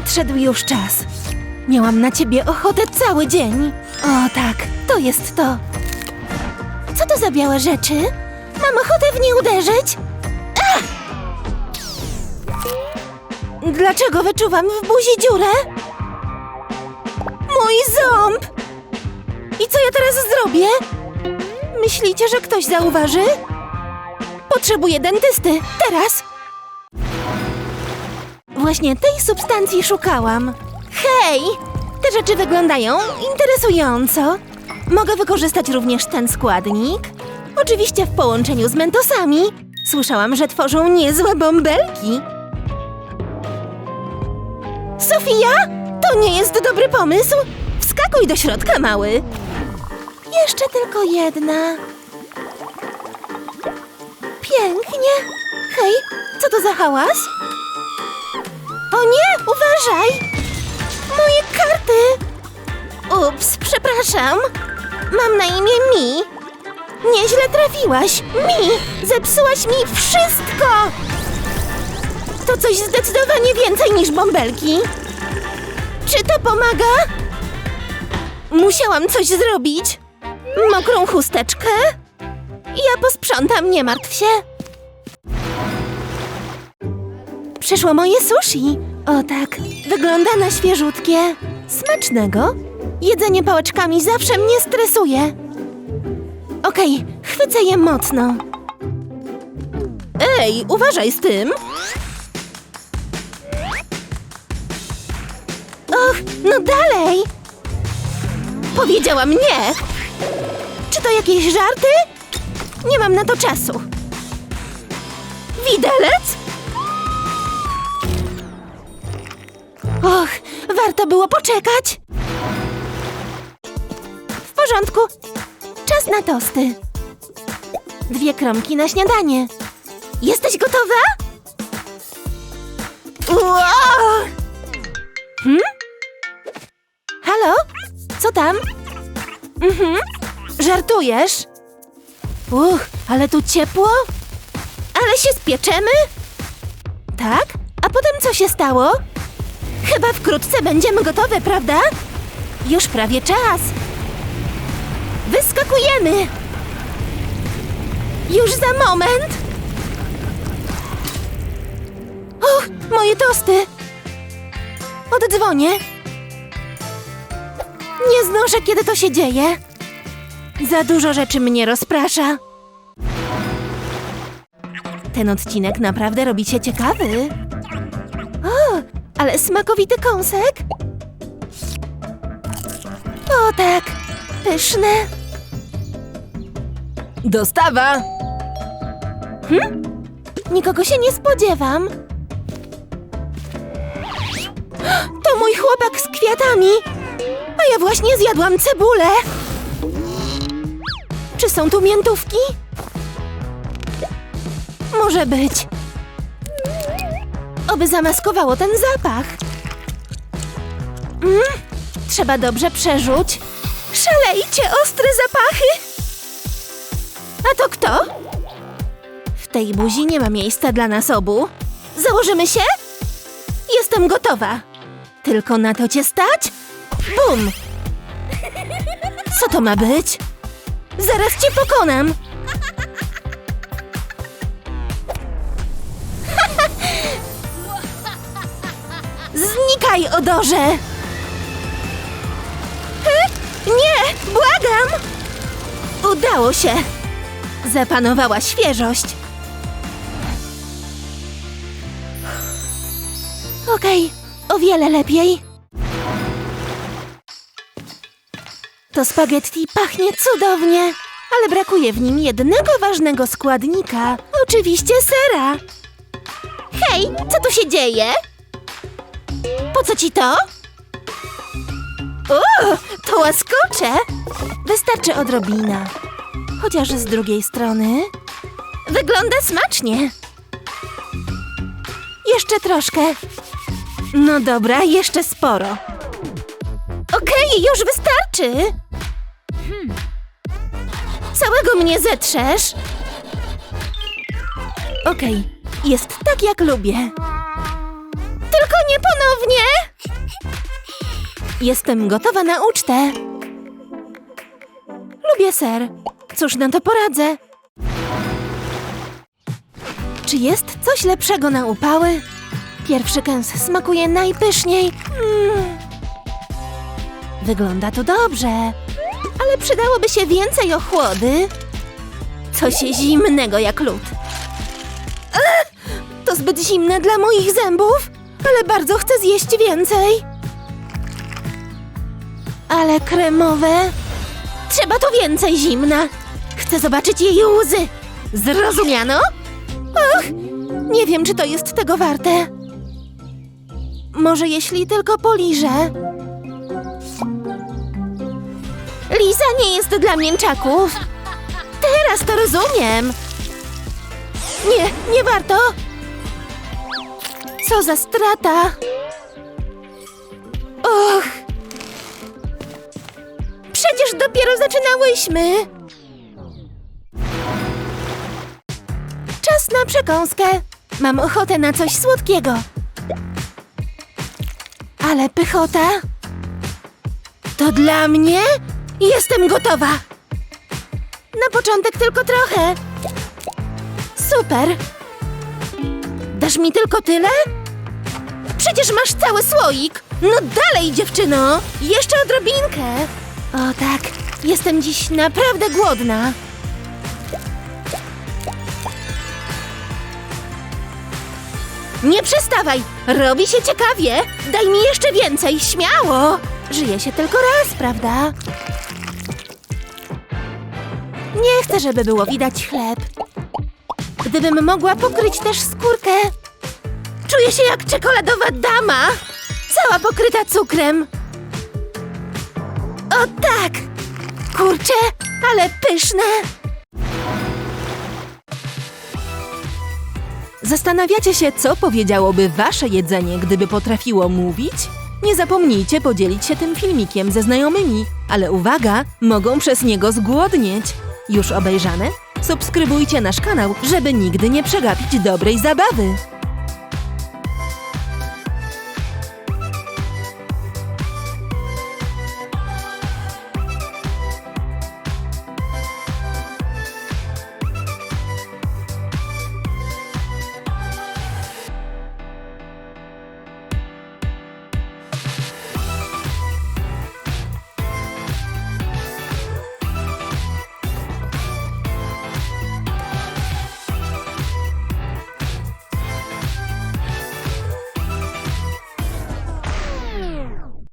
Nadszedł już czas. Miałam na ciebie ochotę cały dzień. O tak, to jest to. Co to za białe rzeczy? Mam ochotę w nie uderzyć. Ach! Dlaczego wyczuwam w buzi dziurę? Mój ząb! I co ja teraz zrobię? Myślicie, że ktoś zauważy? Potrzebuję dentysty. Teraz! Właśnie tej substancji szukałam. Hej! Te rzeczy wyglądają interesująco. Mogę wykorzystać również ten składnik. Oczywiście w połączeniu z mentosami. Słyszałam, że tworzą niezłe bąbelki. Sofia! To nie jest dobry pomysł! Wskakuj do środka, mały! Jeszcze tylko jedna. Pięknie. Hej, co to za hałas? Uważaj! Moje karty! Ups, przepraszam. Mam na imię Mi. Nieźle trafiłaś. Mi, zepsułaś mi wszystko! To coś zdecydowanie więcej niż bąbelki. Czy to pomaga? Musiałam coś zrobić. Mokrą chusteczkę? Ja posprzątam, nie martw się. Przyszło moje sushi. O tak, wygląda na świeżutkie. Smacznego. Jedzenie pałeczkami zawsze mnie stresuje. Okej, chwycę je mocno. Ej, uważaj z tym. Och, no dalej. Powiedziałam nie. Czy to jakieś żarty? Nie mam na to czasu. Widelec? Och, warto było poczekać. W porządku. Czas na tosty. Dwie kromki na śniadanie. Jesteś gotowa? Wow! Hmm? Halo? Co tam? Mhm. Żartujesz? Uch, ale tu ciepło? Ale się spieczemy? Tak? A potem co się stało? Chyba wkrótce będziemy gotowe, prawda? Już prawie czas. Wyskakujemy! Już za moment! Och, moje tosty! Oddzwonię. Nie znoszę, kiedy to się dzieje. Za dużo rzeczy mnie rozprasza. Ten odcinek naprawdę robi się ciekawy. Ale smakowity kąsek. O tak, pyszne. Dostawa! Hm? Nikogo się nie spodziewam. To mój chłopak z kwiatami. A ja właśnie zjadłam cebulę. Czy są tu miętówki? Może być. Oby zamaskowało ten zapach. Mm, trzeba dobrze przerzuć. Szalejcie ostre zapachy. A to kto? W tej buzi nie ma miejsca dla nas obu. Założymy się? Jestem gotowa. Tylko na to cię stać? Bum! Co to ma być? Zaraz cię pokonam! Znikaj, odorze! Hy? Nie! Błagam! Udało się! Zapanowała świeżość. Okej, o wiele lepiej. To spaghetti pachnie cudownie, ale brakuje w nim jednego ważnego składnika. Oczywiście sera. Hej, co tu się dzieje? Po co ci to? O, to łaskocze. Wystarczy odrobina. Chociaż z drugiej strony... Wygląda smacznie. Jeszcze troszkę. No dobra, jeszcze sporo. Okej, już wystarczy. Całego mnie zetrzesz. Okej, jest tak jak lubię. Tylko nie ponownie! Jestem gotowa na ucztę. Lubię ser. Cóż na to poradzę? Czy jest coś lepszego na upały? Pierwszy kęs smakuje najpyszniej. Mm. Wygląda to dobrze, ale przydałoby się więcej ochłody. Coś zimnego jak lód. To zbyt zimne dla moich zębów, ale bardzo chcę zjeść więcej. Ale kremowe. Trzeba tu więcej zimna. Chcę zobaczyć jej łzy. Zrozumiano? Och, nie wiem, czy to jest tego warte. Może jeśli tylko poliżę. Liza nie jest dla mięczaków. Teraz to rozumiem. Nie, nie warto. Co za strata. Och. Przecież dopiero zaczynałyśmy. Czas na przekąskę. Mam ochotę na coś słodkiego. Ale pychota. To dla mnie? Jestem gotowa. Na początek tylko trochę. Super. Dasz mi tylko tyle? Przecież masz cały słoik. No dalej, dziewczyno. Jeszcze odrobinkę. O tak, jestem dziś naprawdę głodna. Nie przestawaj! Robi się ciekawie! Daj mi jeszcze więcej, śmiało! Żyje się tylko raz, prawda? Nie chcę, żeby było widać chleb. Gdybym mogła pokryć też skórkę. Czuję się jak czekoladowa dama! Cała pokryta cukrem. O tak! Kurczę, ale pyszne! Zastanawiacie się, co powiedziałoby wasze jedzenie, gdyby potrafiło mówić? Nie zapomnijcie podzielić się tym filmikiem ze znajomymi, ale uwaga, mogą przez niego zgłodnieć. Już obejrzane? Subskrybujcie nasz kanał, żeby nigdy nie przegapić dobrej zabawy.